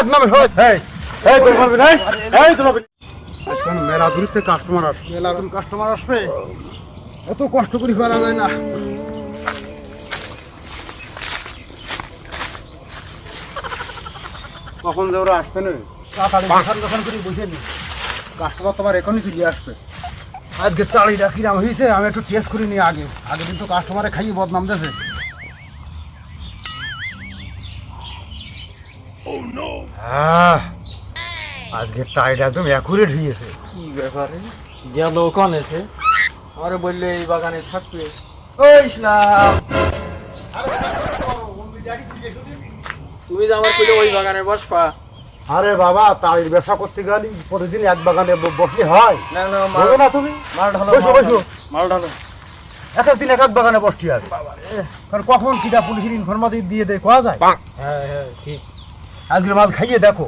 এক নামে সবাই। এই এই তোর পারবি না এই তোর পারবি আজকে মেলা দূরত্বে কাস্টমার আসবে। মেলা দূর কাস্টমার আসবে। এত কষ্ট করে করা যায় না। কখন যে ওরা আসবে না? তাড়াতাড়ি দোকান দোকান করে বসে নি। কাস্টমার তোমার এখনই চলে আসবে। আজকে তাড়িটা কিরাম হয়েছে আমি একটু টেস্ট করে নিই আগে। আগে কিন্তু কাস্টমারে খাইয়ে বদনাম দেছে আজকে টাইড একদম অ্যাকুরেট হয়েছে কি ব্যাপারে? গেল কোন এসে আমারে বললে এই বাগানে থাকবে। ও ইসলাম! তুমি যে আমার ওই বাগানে বসপা আরে বাবা তাড়ির ব্যবসা করতে গেলি প্রতিদিন এক বাগানে ব- বসলে হয়। না না বোঝো না তুমি। মাল ঢালো বসো, বসো। মাল ঢালো। এক এক দিন এক এক বাগানে বসতে আছে কারণ কখন কিটা পুলিশের ইনফরমেটিভ দিয়ে দেয় কোয়া যায়? হ্যাঁ হ্যাঁ ঠিক। আজকে মাল খাইয়ে দেখো।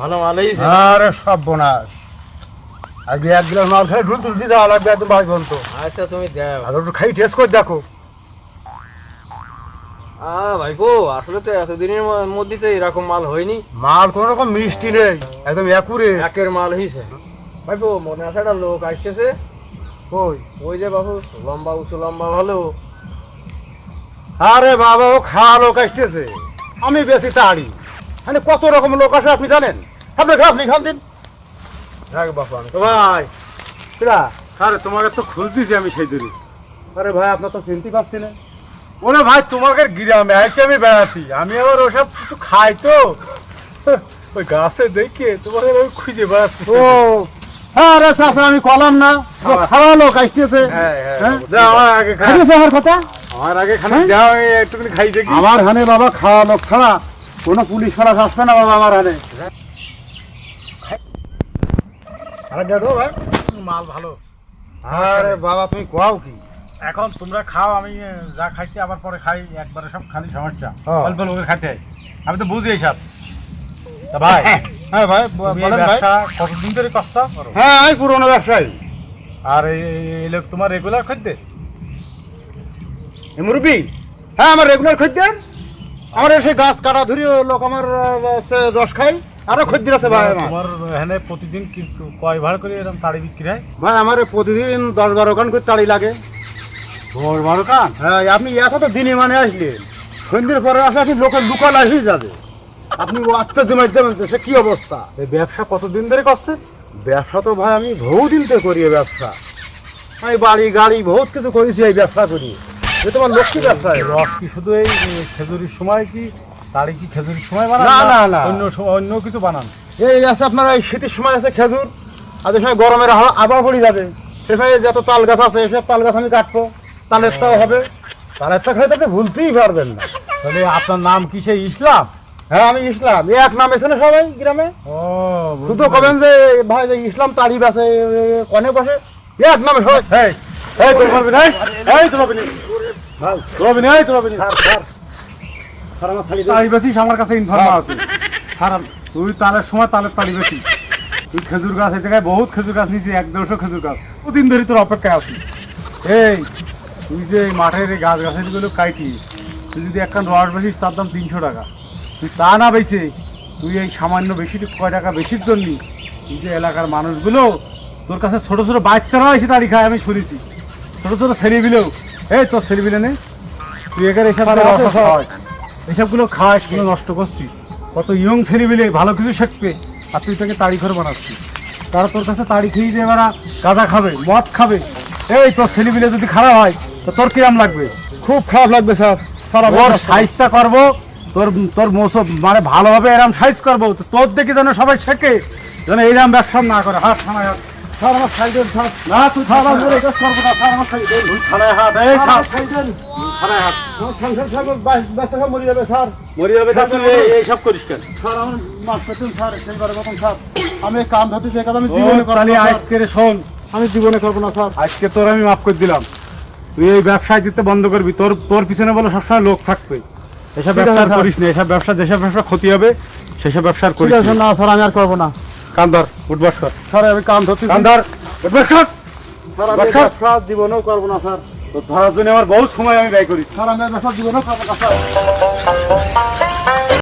ভালো মালই আরে সব বোনাস আজকে এক গ্লাস মাল খাই ঢুল তুলতে যাওয়া লাগবে একদম বাড়ি পর্যন্ত আচ্ছা তুমি দাও। আর একটু খাই টেস্ট করে দেখো। আ ভাই গো আসলে তো এতদিনের মধ্যে তো এরকম মাল হয়নি। মাল কোনো রকম মিষ্টি নেই একদম একুরে। একের মাল হয়েছে ভাই গো মনে আছে একটা লোক আসতেছে? ওই ওই যে বাবু লম্বা উঁচু লম্বা ভালো। আরে বাবা ও খাওয়া লোক আসতেছে। আমি বেশি তাড়ি। মানে কত রকম লোক আসে আপনি জানেন? আপনি খান আপনি খান দিন। বাপু আমি ভাই কিরা আরে তোমাকে তো খুঁজতেছি আমি সেই দূরে আরে ভাই আপনার তো চিনতে পারছি না। ওরে ভাই তোমাকে গ্রামে আইসি আমি বেড়াতি। আমি আবার ওসব কিছু খাই তো। ওই গাছে দেখে তোমাকে আমি খুঁজে বেড়াচ্ছি। ও হ্যাঁ রে চাচা আমি কলাম না। খাওয়া। লোক আসতেছে। হ্যাঁ হ্যাঁ হ্যাঁ? আমার আগে খা। খাইতেছে আমার কথা? আমার আগে খানি? যাও একটুখানি খাই দেখি। আমার হানে বাবা খাওয়া লোক ছাড়া কোনো পুলিশ ছাড়া আসবে না বাবা আমার আরে ভাই। মাল ভালো। আরে বাবা তুমি কোয়াও কি? এখন তোমরা খাও আমি যা খাইছি আবার পরে খাই একবারে সব খালি সমস্যা। হ্যাঁ। অল্প লোকের খাইতে। আমি তো বুঝি এইসব। ভাই হ্যাঁ ভাই বলেন ভাই। ব্যবসা কতদিন ধরে করছ? হ্যাঁ আমি পুরনো ব্যবসায়ী। আর এই লোক তোমার রেগুলার খাদ্যে এ হ্যাঁ আমার রেগুলার খদ্দের? আমার এসে গাছ কাটা ধরি ও লোক আমার রস খাই আরও খদ্দের আছে ভাই আমার। তোমার এখানে প্রতিদিন কয় ভাড় করে এরকম তাড়ি বিক্রি হয়? ভাই আমার প্রতিদিন দশ বারো কান করে তাড়ি লাগে। দশ বারো কান? হ্যাঁ আপনি এখন তো দিনে মানে আসলেন। সন্ধ্যের পরে আসলে আপনি লোকের লুকাল হয়ে যাবে। আপনি ও আত্মা জমাই দেবেন সে কি অবস্থা? এই ব্যবসা কতদিন ধরে করছে? ব্যবসা তো ভাই আমি বহু দিন তো করি এই ব্যবসা। আমি বাড়ি গাড়ি বহুত কিছু করেছি এই ব্যবসা করি। এ তোমার লক্ষ্মী ব্যবসা রস কি শুধু এই খেজুরির সময় কি? তাড়ি কি খেজুরির সময় বানান না, না, না। অন্য অন্য কিছু বানান? এই আছে আপনার এই শীতের সময় আছে খেজুর আর সময় গরমের আবহাওয়া পড়ে যাবে। সে সময় যত তাল গাছ আছে এসব তাল গাছ আমি কাটবো তালেরটাও হবে। তালেরটা খেলে তো আপনি ভুলতেই পারবেন না। তাহলে আপনার নাম কি সেই ইসলাম? হ্যাঁ আমি ইসলাম। এক নাম এসে না সবাই গ্রামে? ও শুধু কবেন যে ভাই যে ইসলাম তারি বাসে কনে বসে। এক নামে সবাই। এই এই পারবি না? ভাই। তোর পারবি না এই তোর স্যার স্যার। স্যার আমার থালি কাছে ইনফরমেশন হ্যাঁ। আছে। তুই তালের সময় তালের বেশি তুই খেজুর গাছ এই জায়গায় বহুত খেজুর গাছ নিয়েছি এক দেড়শো খেজুর গাছ। দুদিন ধরে তোর অপেক্ষায় আছি এই তুই যে এই মাঠের এই গাছ গাছেরগুলো কাইটি তুই যদি একখান রস বেশিস তার দাম তিনশো টাকা। তুই তা না বেছে তুই এই সামান্য বেশি কয় টাকা বেশির জন্য তুই যে এলাকার মানুষগুলো তোর কাছে ছোট ছোট বাচ্চারা এসে তাড়ি খায় আমি শুনেছি। ছোট ছোট ছেলেবিলেও এই তোর ছেলেবিলে নেই তুই এখানে এসব। এসবগুলো খাওয়াস কোনো নষ্ট করছিস। কত ইয়ং ছেলেবিলে ভালো কিছু শিখবে আর তুই তাকে তাড়ি করে বানাচ্ছিস। তারা তোর কাছে তাড়ি খেয়ে দিয়ে এবার গাঁজা খাবে মদ খাবে। এই তোর ছেলেবিলে যদি খারাপ হয় তো তোর কিরাম লাগবে? খুব খারাপ লাগবে স্যার। তোর সাইজটা করব তোর তোর মোসব মানে ভালোভাবে এরম সাইজ করব তোর দেখে যেন সবাই শেখে যেন এইরকম ব্যবসা না করে। হাত থানায় হাত। আমি জীবনে করব না, না স্যার আজকে তোর আমি মাফ করে দিলাম তুই এই ব্যবসায় যেতে বন্ধ করবি তোর তোর পিছনে বলে সবসময় লোক থাকবে এসব ব্যবসা করিস না এসব ব্যবসা যেসব ব্যবসা ক্ষতি হবে সেসব ব্যবসা করিস না স্যার আমি আর করব না। কান্দর উঠবাস কর স্যার আমি কাম ধরতে কান্দর উঠবাস কর স্যার আমি। ব্যবসা জীবনেও করব না স্যার। তো ধরার জন্য আমার বহুত সময় আমি ব্যয় করি। স্যার আমি এই দিব না করব না স্যার।